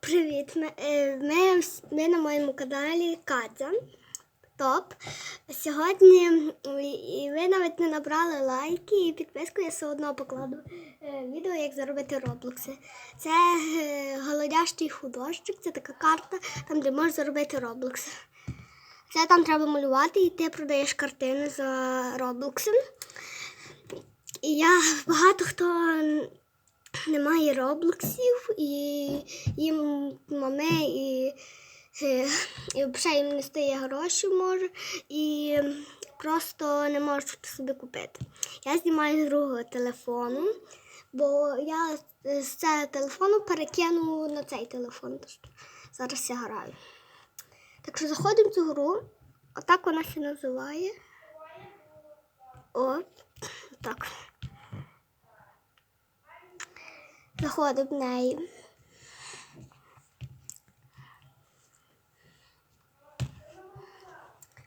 Привіт. Ми, е, ми, на моєму каналі Катя. Топ. Сьогодні ви навіть не набрали лайки і підписку, я все одно покладу е, відео, як заробити роблокси. Це е, голодящий художник, це така карта, там де можеш заробити роблокси. Це там треба малювати, і ти продаєш картини за роблокси. І я багато хто немає роблоксів, і їм мами е, і взагалі їм не стає гроші може, і просто не можуть собі купити. Я знімаю з другого телефону, бо я з цього телефону перекину на цей телефон. Зараз я граю. Так що заходимо в цю гру. Отак вона ще називає. О, так. Заходимо в неї.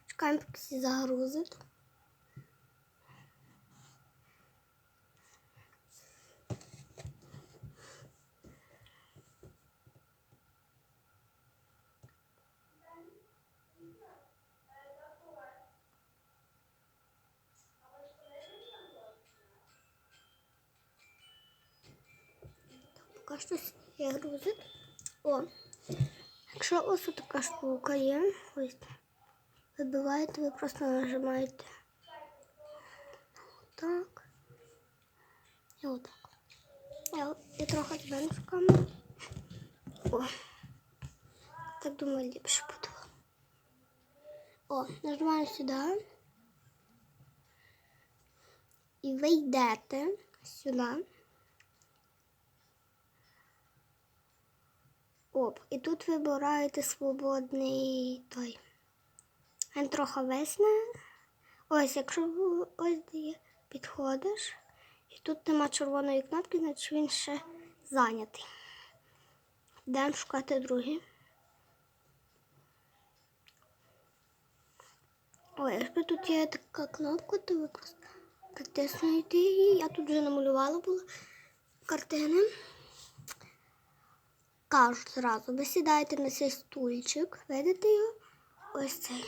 Чекаємо, поки загрузить. Поки щось є грузить. О, якщо ось така штука є, ось вибиваєте, ви просто нажимаєте так. І отак. Я, я трохи зменшу камеру. О, так думаю, ліпше буде. О, нажимаю сюди. І ви йдете сюди. Оп, і тут вибираєте свободний той. Трохи весне. Ось, якщо ось підходиш, і тут нема червоної кнопки, значить він ще зайнятий. Йдемо шукати другий. Ой, якщо тут є така кнопка, то ви просто притиснуєте її. Я тут вже намалювала була картини кажу зразу, ви сідаєте на цей стульчик, видите його? Ось цей.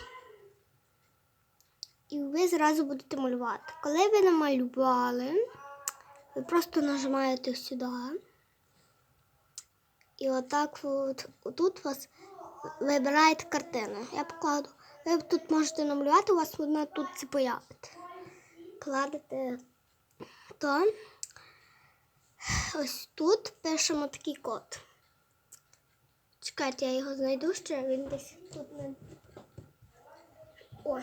І ви зразу будете малювати. Коли ви намалювали, ви просто нажимаєте сюди. І отак от, отут вас вибираєте картину. Я покладу. Ви тут можете намалювати, у вас вона тут це появиться. Кладете то. Ось тут пишемо такий код. Чекайте, я його знайду ще, він десь тут не. О.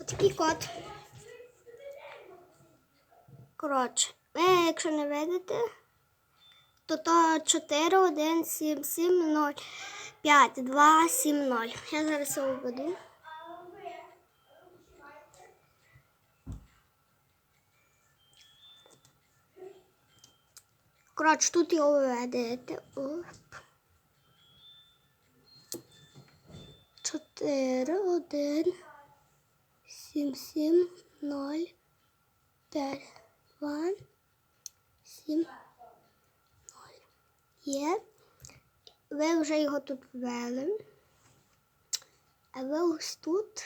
Отакий код. Коротше, ви, якщо не видите, то то 4, 1, 7, 7, 0, 5, 2, 7, 0. Я зараз його введу. Коротше, тут його введете. Оп. 4, 1, 7, 7, 0, 5, 2, 7, 0. Є. Ви вже його тут ввели. А ви ось тут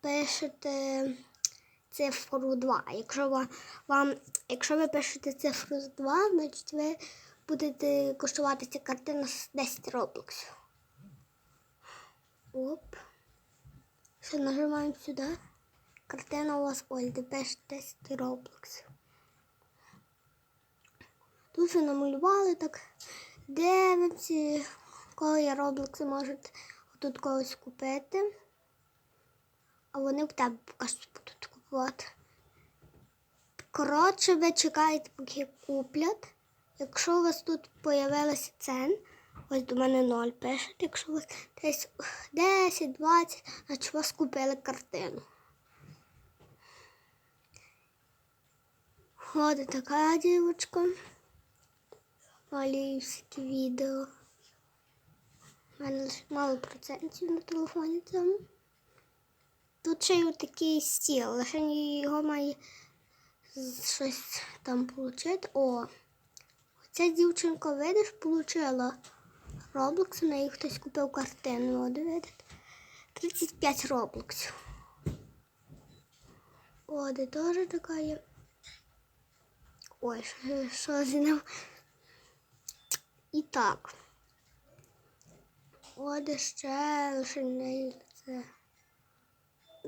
пишете цифру 2. Якщо вам, якщо ви пишете цифру 2, значить ви будете коштувати ця картина з 10 роблоксів. Оп. Все, нажимаємо сюди. Картина у вас де пише 10 роблоксів. Тут вже намалювали так. Дивимося, кого є роблокси, можете тут когось купити. А вони в тебе що будуть купувати. Коротше, ви чекаєте, поки куплять. Якщо у вас тут з'явилися цен, ось до мене 0 пишете, якщо вас десь 10, 20, значить вас купили картину. От така дівчинка. Малюю всякі відео. У мене лише мало процентів на телефоні цьому. Тут ще й такий стіл, лише його має щось там отримати. О, Ця дівчинка, видиш, получила Роблокс, у неї хтось купив картину, видите. 35 роблоксів. О, де теж така є. Ой, що, що ним? І так. От ще лише не це.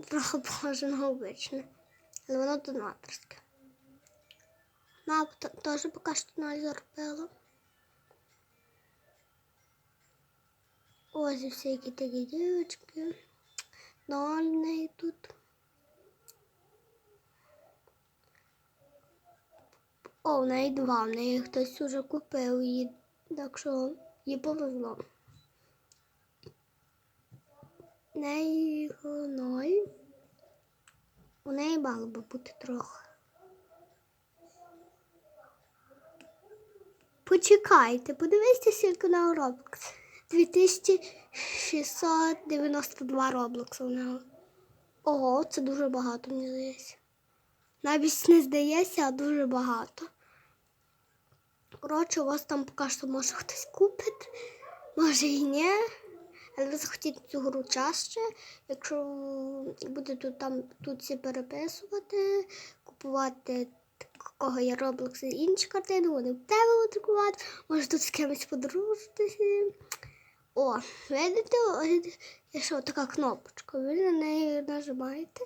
Трохи похоже на обичне. Але воно донаторське. Мама т- теж поки що не заробила. Ось і всякі такі дівчатки. Ноль в неї тут. О, в неї два, в неї хтось уже купив її, так що їй повезло. В неї ноль. У неї мало би бути трохи. Почекайте, подивіться скільки на Roblox. 2692 Роблокса у нього. Ого, це дуже багато, мені здається. Навіть не здається, а дуже багато. Коротше, у вас там поки що може хтось купить, може і ні. Але ви захотіте цю гру чаще, якщо будете тут, там, тут всі переписувати, купувати кого є Roblox і інші картини, вони в тебе будуть купувати, може тут з кимось подружитися. О, видите, є ще така кнопочка. Ви на неї нажимаєте,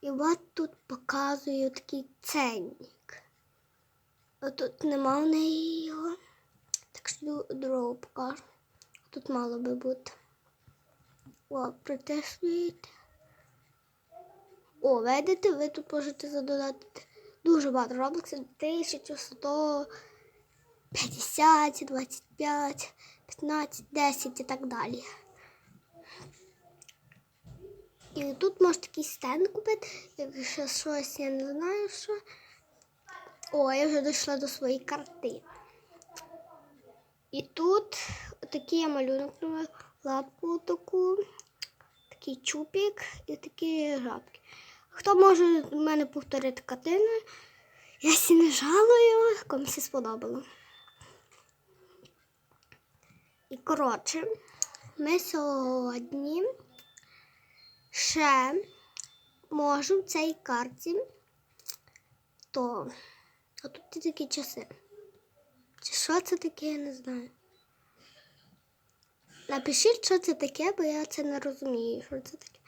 і вас тут показує такий ценник. А тут нема в неї його. Так що другого покажу. Тут мало би бути. О, притиснуєте. О, видите, ви тут можете задонатити дуже багато роблоксів. 1150, 25, 15, 10 і так далі. І тут можете такий стенд купити, якщо щось я не знаю, що. О, я вже дійшла до своєї карти. І тут такий я малюнок на лапку таку, такий чупік і такі жабки. Хто може в мене повторити картину? Я сі не жалую, комусь сподобало. І коротше, ми сьогодні ще можемо в цій карті, то а тут такі часи. Чи що це таке, я не знаю. Напишіть, що це таке, бо я це не розумію, що це таке.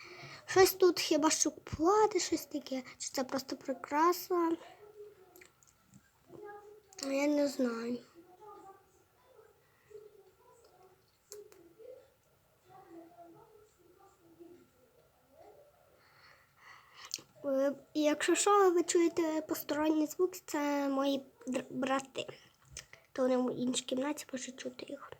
Щось тут хіба що купувати, щось таке. Чи це просто прикраса? Я не знаю. Якщо що, ви чуєте посторонній звук, це мої брати. То вони в іншій кімнаті може чути їх.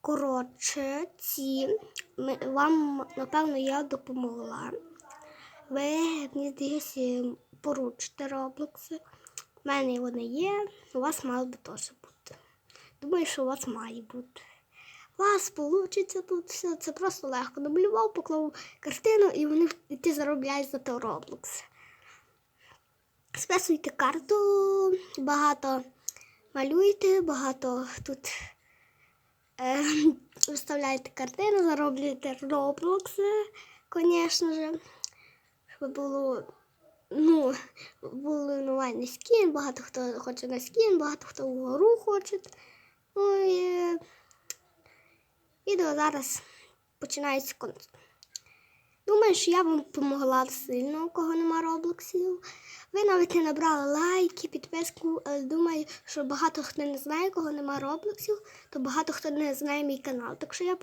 Коротше, ці ми, вам, напевно, я допомогла. Ви, мені здається, поручите роблокси. У мене вони є, у вас мало би теж бути. Думаю, що у вас має бути. Вас вийде тут все. Це просто легко. Намалював, поклав картину і вони і ти заробляєш за то Roblox. Списуйте карту, багато малюйте, багато тут е, виставляєте картину, зароблюєте Roblox, звісно ж. Щоб було, ну, було нормальний скін, багато хто хоче на скін, багато хто вгору хоче. Ну відео зараз починається конц. Думаю, що я вам допомогла сильно, у кого нема роблоксів. Ви навіть не набрали лайки, підписку. але Думаю, що багато хто не знає, кого нема роблоксів, то багато хто не знає мій канал. Так що я